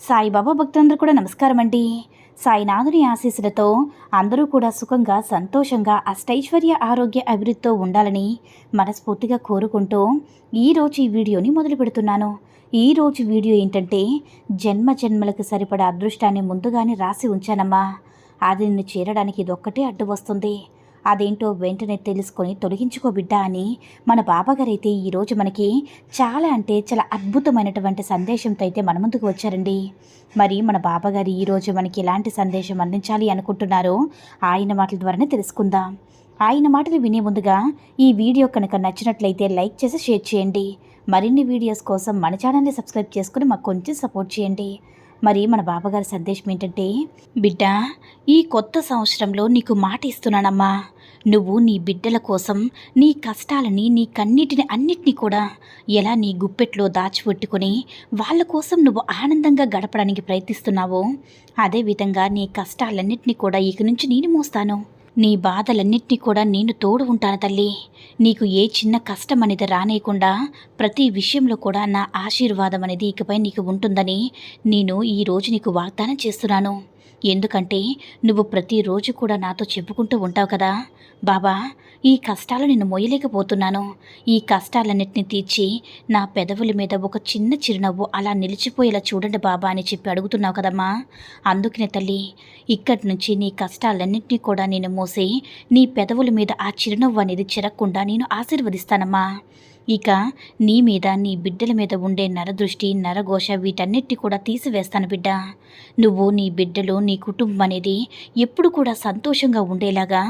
సాయిబాబా భక్తులందరూ కూడా నమస్కారం అండి సాయినాథుని ఆశీస్సులతో అందరూ కూడా సుఖంగా సంతోషంగా అష్టైశ్వర్య ఆరోగ్య అభివృద్ధితో ఉండాలని మనస్ఫూర్తిగా కోరుకుంటూ ఈరోజు ఈ వీడియోని మొదలు పెడుతున్నాను. ఈరోజు వీడియో ఏంటంటే జన్మ జన్మలకు సరిపడా అదృష్టాన్ని ముందుగానే రాసి ఉంచానమ్మా. అది నిన్ను చేరడానికి ఇదొక్కటే అడ్డు వస్తుంది. అదేంటో వెంటనే తెలుసుకొని తొలగించుకో బిడ్డ అని మన బాబాగారైతే ఈరోజు మనకి చాలా అంటే చాలా అద్భుతమైనటువంటి సందేశంతో అయితే మన ముందుకు వచ్చారండి. మరి మన బాబాగారు ఈరోజు మనకి ఎలాంటి సందేశం అందించాలి అనుకుంటున్నారో ఆయన మాటల ద్వారానే తెలుసుకుందాం. ఆయన మాటలు వినే ముందుగా ఈ వీడియో కనుక నచ్చినట్లయితే లైక్ చేసి షేర్ చేయండి. మరిన్ని వీడియోస్ కోసం మన ఛానల్ని సబ్స్క్రైబ్ చేసుకుని మాకు కొంచెం సపోర్ట్ చేయండి. మరి మన బాబాగారి సందేశం ఏంటంటే బిడ్డ ఈ కొత్త సంవత్సరంలో నీకు మాట ఇస్తున్నానమ్మా. నువ్వు నీ బిడ్డల కోసం నీ కష్టాలని నీ కన్నిటిని అన్నిటినీ కూడా ఎలా నీ గుప్పెట్లో దాచిపెట్టుకొని వాళ్ళ కోసం నువ్వు ఆనందంగా గడపడానికి ప్రయత్నిస్తున్నావో అదేవిధంగా నీ కష్టాలన్నింటినీ కూడా ఇక నుంచి నేను మోస్తాను. నీ బాధలన్నింటినీ కూడా నేను తోడు ఉంటాను తల్లి. నీకు ఏ చిన్న కష్టం అనేది రానేయకుండా ప్రతి విషయంలో కూడా నా ఆశీర్వాదం అనేది ఇకపై నీకు ఉంటుందని నేను ఈరోజు నీకు వాగ్దానం చేస్తున్నాను. ఎందుకంటే నువ్వు ప్రతిరోజు కూడా నాతో చెప్పుకుంటూ ఉంటావు కదా. బాబా ఈ కష్టాలు నేను మోయలేకపోతున్నాను. ఈ కష్టాలన్నిటిని తీర్చి నా పెదవుల మీద ఒక చిన్న చిరునవ్వు అలా నిలిచిపోయేలా చూడండి బాబా అని చెప్పి అడుగుతున్నావు కదమ్మా. అందుకనే తల్లి ఇక్కడి నుంచి నీ కష్టాలన్నింటినీ కూడా నేను మోసి నీ పెదవుల మీద ఆ చిరునవ్వు అనేది చిరక్కుండా నేను ఆశీర్వదిస్తానమ్మా. ఇక నీ మీద నీ బిడ్డల మీద ఉండే నరదృష్టి నరఘోష వీటన్నిటి కూడా తీసివేస్తాను బిడ్డ. నువ్వు నీ బిడ్డలు నీ కుటుంబం అనేది ఎప్పుడు కూడా సంతోషంగా ఉండేలాగా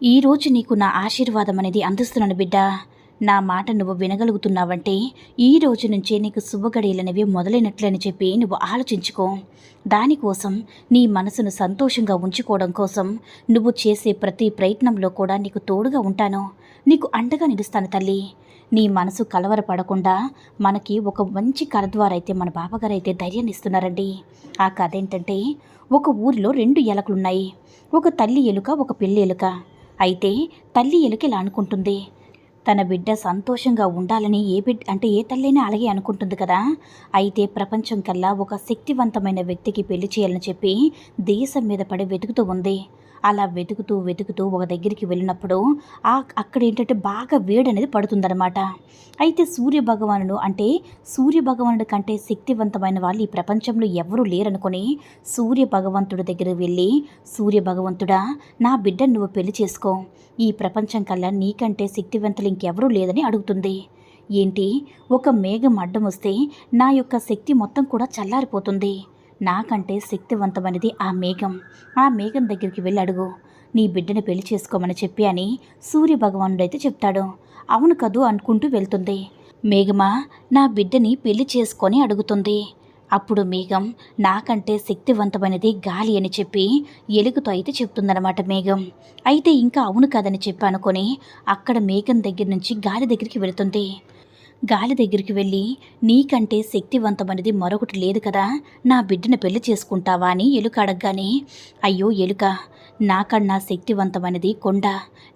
ఈరోజు నీకు నా ఆశీర్వాదం అనేది అందిస్తున్నాను బిడ్డ. నా మాట నువ్వు వినగలుగుతున్నావంటే ఈ రోజు నుంచే నీకు శుభగడియలనేవి మొదలైనట్లని చెప్పి నువ్వు ఆలోచించుకో. దానికోసం నీ మనసును సంతోషంగా ఉంచుకోవడం కోసం నువ్వు చేసే ప్రతి ప్రయత్నంలో కూడా నీకు తోడుగా ఉంటాను. నీకు అండగా నిలుస్తాను తల్లి. నీ మనసు కలవరపడకుండా మనకి ఒక మంచి కథ ద్వారా అయితే మన బాబాగారు అయితే ధైర్యాన్ని ఇస్తున్నారండి. ఆ కథ ఏంటంటే ఒక ఊరిలో రెండు ఎలకలున్నాయి. ఒక తల్లి ఎలుక ఒక పిల్లి ఎలుక. అయితే తల్లి ఎలుక ఇలా అనుకుంటుంది? తన బిడ్డ సంతోషంగా ఉండాలని ఏ బిడ్డ అంటే ఏ తల్లైనా అలాగే అనుకుంటుంది కదా. అయితే ప్రపంచం కల్లా ఒక శక్తివంతమైన వ్యక్తికి పెళ్ళి చేయాలని చెప్పి దేశం మీద పడి వెతుకుతూ ఉంది. అలా వెతుకుతూ వెతుకుతూ ఒక దగ్గరికి వెళ్ళినప్పుడు ఆ అక్కడ ఏంటంటే బాగా వేడి అనేది పడుతుందన్నమాట. అయితే సూర్య భగవానుడు అంటే సూర్య భగవానుడి కంటే శక్తివంతమైన వాళ్ళు ఈ ప్రపంచంలో ఎవరూ లేరనుకొని సూర్య భగవంతుడి దగ్గర వెళ్ళి సూర్య భగవంతుడా నా బిడ్డ నువ్వు పెళ్ళి చేసుకో. ఈ ప్రపంచం కల్లా నీకంటే శక్తివంతులు ఇంకెవరూ లేదని అడుగుతుంది. ఏంటి? ఒక మేఘం అడ్డం వస్తే నా యొక్క శక్తి మొత్తం కూడా చల్లారిపోతుంది. నాకంటే శక్తివంతమైనది ఆ మేఘం. ఆ మేఘం దగ్గరికి వెళ్ళి అడుగు. నీ బిడ్డని పెళ్ళి చేసుకోమని చెప్పి అని సూర్య భగవానుడైతే చెప్తాడు. అవును కదూ అనుకుంటూ వెళ్తుంది. మేఘమా నా బిడ్డని పెళ్ళి చేసుకొని అడుగుతుంది. అప్పుడు మేఘం నాకంటే శక్తివంతమైనది గాలి అని చెప్పి ఎలుగుతో అయితే చెప్తుందన్నమాట మేఘం. అయితే ఇంకా అవును కాదని చెప్పి అనుకొని అక్కడ మేఘం దగ్గర నుంచి గాలి దగ్గరికి వెళుతుంది. గాలి దగ్గరికి వెళ్ళి నీకంటే శక్తివంతమైనది మరొకటి లేదు కదా నా బిడ్డను పెళ్ళి చేసుకుంటావా? అని ఎలుక అడగగానే అయ్యో ఎలుక నాకన్నా శక్తివంతమైనది కొండ.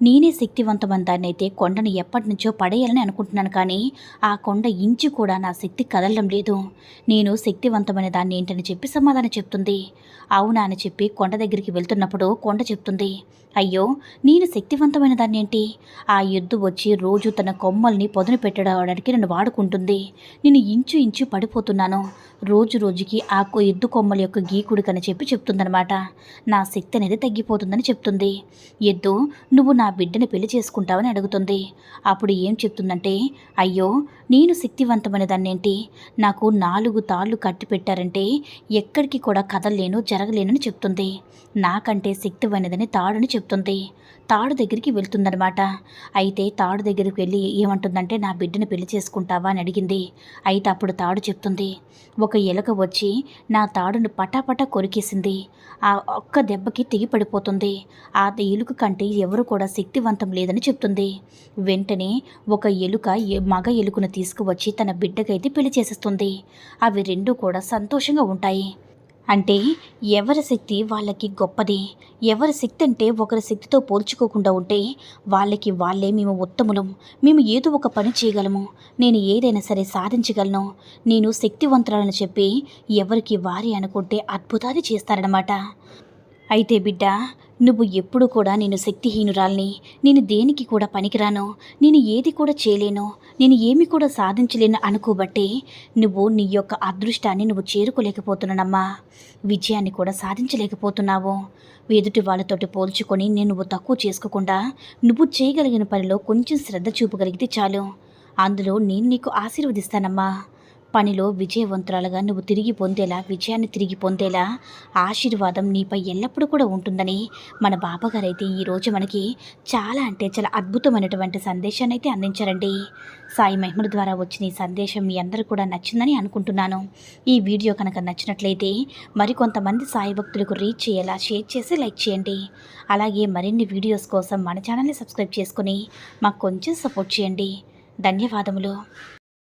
నేనే శక్తివంతమైన దాన్ని అయితే కొండను ఎప్పటి నుంచో పడేయాలని అనుకుంటున్నాను కానీ ఆ కొండ ఇంచు కూడా నా శక్తి కదలడం లేదు. నేను శక్తివంతమైన దాన్ని ఏంటని చెప్పి సమాధానం చెప్తుంది. అవునా అని చెప్పి కొండ దగ్గరికి వెళ్తున్నప్పుడు కొండ చెప్తుంది అయ్యో నేను శక్తివంతమైన దాన్ని ఏంటి? ఆ ఎద్దు వచ్చి రోజు తన కొమ్మల్ని పొదును పెట్టడానికి నన్ను వాడుకుంటుంది. నేను ఇంచు ఇంచు పడిపోతున్నాను. రోజు రోజుకి ఆ ఎద్దు కొమ్మల యొక్క గీకుడికని చెప్పి చెప్తుందనమాట నా శక్తి అనేది తగ్గిపోతుందని చెప్తుంది. ఎద్దు నువ్వు నా బిడ్డని పెళ్ళి చేసుకుంటావని అడుగుతుంది. అప్పుడు ఏం చెప్తుందంటే అయ్యో నేను శక్తివంతమైన దాన్నేంటి నాకు నాలుగు తాళ్ళు కట్టి పెట్టారంటే ఎక్కడికి కూడా కదలలేను జరగలేనని చెప్తుంది. నాకంటే శక్తివైనదని తాడుని చెప్తుంది. తాడు దగ్గరికి వెళ్తుందనమాట అయితే తాడు దగ్గరికి వెళ్ళి ఏమంటుందంటే నా బిడ్డను పెళ్ళి చేసుకుంటావా అని అడిగింది. అయితే అప్పుడు తాడు చెప్తుంది ఒక ఎలుక వచ్చి నా తాడును పటాపటా కొరికేసింది. ఆ ఒక్క దెబ్బకి తెగి పడిపోతుంది. ఆ ఎలుక కంటే ఎవరు కూడా శక్తివంతం లేదని చెప్తుంది. వెంటనే ఒక ఎలుక మగ ఎలుకను తీసుకువచ్చి తన బిడ్డకైతే పెళ్ళి చేసేస్తుంది. అవి రెండూ కూడా సంతోషంగా ఉంటాయి. అంటే ఎవరి శక్తి వాళ్ళకి గొప్పది. ఎవరి శక్తి అంటే ఒకరి శక్తితో పోల్చుకోకుండా ఉంటే వాళ్ళకి వాళ్ళే మేము ఉత్తములం. మేము ఏదో ఒక పని చేయగలము. నేను ఏదైనా సరే సాధించగలను. నేను శక్తివంతురాలని చెప్పి ఎవరికి వారి అనుకుంటే అద్భుతాలు చేస్తారనమాట అయితే బిడ్డ నువ్వు ఎప్పుడు కూడా నేను శక్తిహీనురాల్ని నేను దేనికి కూడా పనికిరాను నేను ఏది కూడా చేయలేను నేను ఏమి కూడా సాధించలేను అనుకోబట్టే నువ్వు నీ యొక్క అదృష్టాన్ని నువ్వు చేరుకోలేకపోతున్నానమ్మా. విజయాన్ని కూడా సాధించలేకపోతున్నావు. ఎదుటి వాళ్ళతోటి పోల్చుకొని నేను నువ్వు తక్కువ చేసుకోకుండా నువ్వు చేయగలిగిన పనిలో కొంచెం శ్రద్ధ చూపగలిగితే చాలు. అందులో నేను నీకు ఆశీర్వదిస్తానమ్మా. పనిలో విజయవంతురాలుగా నువ్వు తిరిగి పొందేలా విజయాన్ని తిరిగి పొందేలా ఆశీర్వాదం నీపై ఎల్లప్పుడూ కూడా ఉంటుందని మన బాబాగారు అయితే ఈరోజు మనకి చాలా అంటే చాలా అద్భుతమైనటువంటి సందేశాన్ని అయితే అందించారండి. సాయి మహిమల ద్వారా వచ్చిన ఈ సందేశం మీ అందరూ కూడా నచ్చిందని అనుకుంటున్నాను. ఈ వీడియో కనుక నచ్చినట్లయితే మరికొంతమంది సాయి భక్తులకు రీచ్ చేయేలా షేర్ చేసి లైక్ చేయండి. అలాగే మరిన్ని వీడియోస్ కోసం మన ఛానల్ని సబ్స్క్రైబ్ చేసుకుని మాకు కొంచెం సపోర్ట్ చేయండి. ధన్యవాదములు.